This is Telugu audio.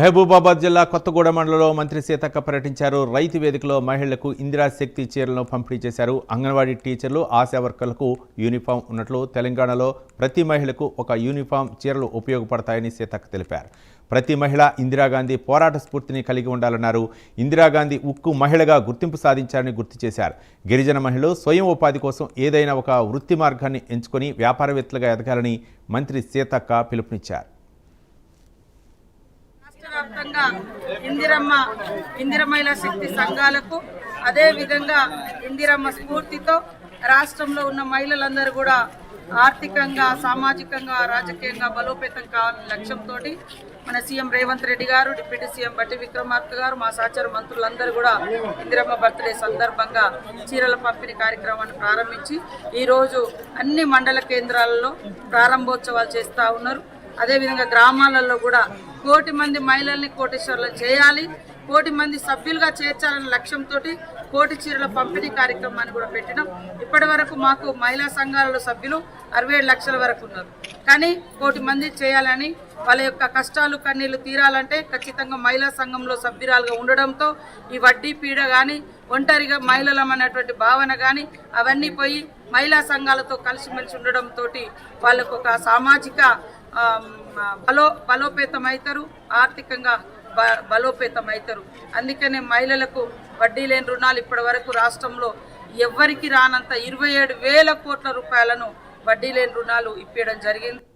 మహబూబాబాద్ జిల్లా కొత్తగూడెం మండలంలో మంత్రి సీతక్క పర్యటించారు. రైతు వేదికలో మహిళలకు ఇందిరా శక్తి చీరలను పంపిణీ చేశారు. అంగన్వాడీ టీచర్లు ఆశా వర్కర్లకు యూనిఫామ్ ఉన్నట్లు తెలంగాణలో ప్రతి మహిళకు ఒక యూనిఫామ్ చీరలు ఉపయోగపడతాయని సీతక్క తెలిపారు. ప్రతి మహిళ ఇందిరాగాంధీ పోరాట స్ఫూర్తిని కలిగి ఉండాలన్నారు. ఇందిరాగాంధీ ఉక్కు మహిళగా గుర్తింపు సాధించారని గుర్తు చేశారు. గిరిజన మహిళలు స్వయం ఉపాధి కోసం ఏదైనా ఒక వృత్తి మార్గాన్ని ఎంచుకొని వ్యాపారవేత్తలుగా ఎదగాలని మంత్రి సీతక్క పిలుపునిచ్చారు. వ్యాప్తంగా ఇందిరమ్మ ఇందిరమహిళ శక్తి సంఘాలకు అదే విధంగా ఇందిరమ్మ స్ఫూర్తితో రాష్ట్రంలో ఉన్న మహిళలందరూ కూడా ఆర్థికంగా సామాజికంగా రాజకీయంగా బలోపేతం కావాలనే లక్ష్యంతో మన సీఎం రేవంత్ రెడ్డి గారు డిప్యూటీ సీఎం బట్టి విక్రమార్క గారు మా సహచార మంత్రులందరూ కూడా ఇందిరమ్మ బర్త్డే సందర్భంగా చీరల పంపిణీ కార్యక్రమాన్ని ప్రారంభించి ఈరోజు అన్ని మండల కేంద్రాలలో ప్రారంభోత్సవాలు చేస్తూ ఉన్నారు. అదేవిధంగా గ్రామాలలో కూడా కోటి మంది మహిళల్ని కోటేశ్వర్లు చేయాలి కోటి మంది సభ్యులుగా చేర్చాలనే లక్ష్యంతో కోటి చీరల పంపిణీ కార్యక్రమాన్ని కూడా పెట్టినాం. ఇప్పటి వరకు మాకు మహిళా సంఘాలలో సభ్యులు అరవై ఏడు లక్షల వరకు ఉన్నారు. కానీ కోటి మంది చేయాలని వాళ్ళ యొక్క కష్టాలు కన్నీళ్ళు తీరాలంటే ఖచ్చితంగా మహిళా సంఘంలో సభ్యురాలుగా ఉండడంతో ఈ వడ్డీ పీడ కానీ ఒంటరిగా మహిళలం అనేటువంటి భావన కానీ అవన్నీ పోయి మహిళా సంఘాలతో కలిసిమెలిసి ఉండడంతో వాళ్ళకు ఒక సామాజిక బలో బలోపేతం అవుతారు ఆర్థికంగా బ బలోపేతం అవుతారు అందుకనే మహిళలకు వడ్డీ లేని రుణాలు ఇప్పటి వరకు రాష్ట్రంలో ఎవ్వరికి రానంత ఇరవై ఏడు వేల కోట్ల రూపాయలను వడ్డీ లేని రుణాలు ఇప్పించడం జరిగింది.